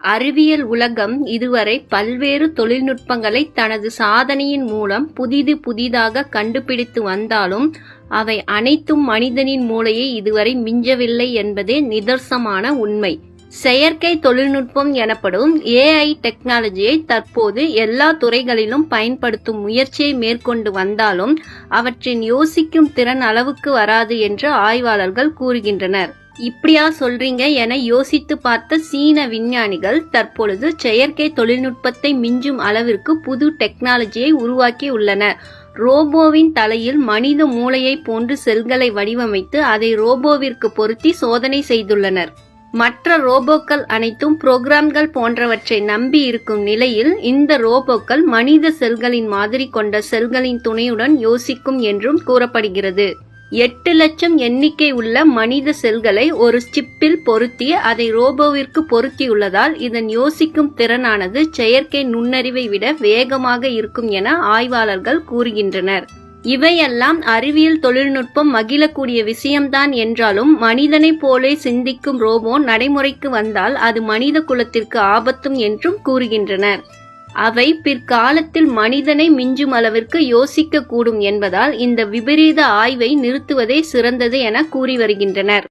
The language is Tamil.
அறிவியல் உலகம் இதுவரை பல்வேறு தொழில்நுட்பங்களை தனது சாதனையின் மூலம் புதிது புதிதாக கண்டுபிடித்து வந்தாலும் அவை அனைத்தும் மனிதனின் மூளையை இதுவரை மிஞ்சவில்லை என்பதே நிதர்சமான உண்மை. செயற்கை தொழில்நுட்பம் எனப்படும் ஏஐ டெக்னாலஜியை தற்போது எல்லா துறைகளிலும் பயன்படுத்தும் முயற்சியை மேற்கொண்டு வந்தாலும் அவற்றின் யோசிக்கும் திறன் அளவுக்கு வராது என்று ஆய்வாளர்கள் கூறுகின்றனர். இப்படியா சொல்றீங்க என யோசித்து பார்த்த சீன விஞ்ஞானிகள் தற்பொழுது செயற்கை தொழில்நுட்பத்தை மிஞ்சும் அளவிற்கு புது டெக்னாலஜியை உருவாக்கி உள்ளனர். ரோபோவின் தலையில் மனித மூளையை போன்று செல்களை வடிவமைத்து அதை ரோபோவிற்கு பொருத்தி சோதனை செய்துள்ளனர். மற்ற ரோபோக்கள் அனைத்தும் புரோகிராம்கள் போன்றவற்றை நம்பி இருக்கும் நிலையில் இந்த ரோபோக்கள் மனித செல்களின் மாதிரி கொண்ட செல்களின் துணையுடன் யோசிக்கும் என்றும் கூறப்படுகிறது. எட்டு லட்சம் எண்ணிக்கை உள்ள மனித செல்களை ஒரு சிப்பில் பொருத்தி அதை ரோபோவிற்கு பொருத்தியுள்ளதால் இதன் யோசிக்கும் திறனானது செயற்கை நுண்ணறிவை விட வேகமாக இருக்கும் என ஆய்வாளர்கள் கூறுகின்றனர். இவையெல்லாம் அறிவியல் தொழில்நுட்பம் மகிழக்கூடிய விஷயம்தான் என்றாலும் மனிதனைப் போலே சிந்திக்கும் ரோபோ நடைமுறைக்கு வந்தால் அது மனித குலத்திற்கு ஆபத்தும் என்றும் கூறுகின்றனர். அவை பிற்காலத்தில் மனிதனை மிஞ்சும் அளவிற்கு யோசிக்க கூடும் என்பதால் இந்த விபரீத ஆய்வை நிறுத்துவதே சிறந்தது என கூறி வருகின்றனர்.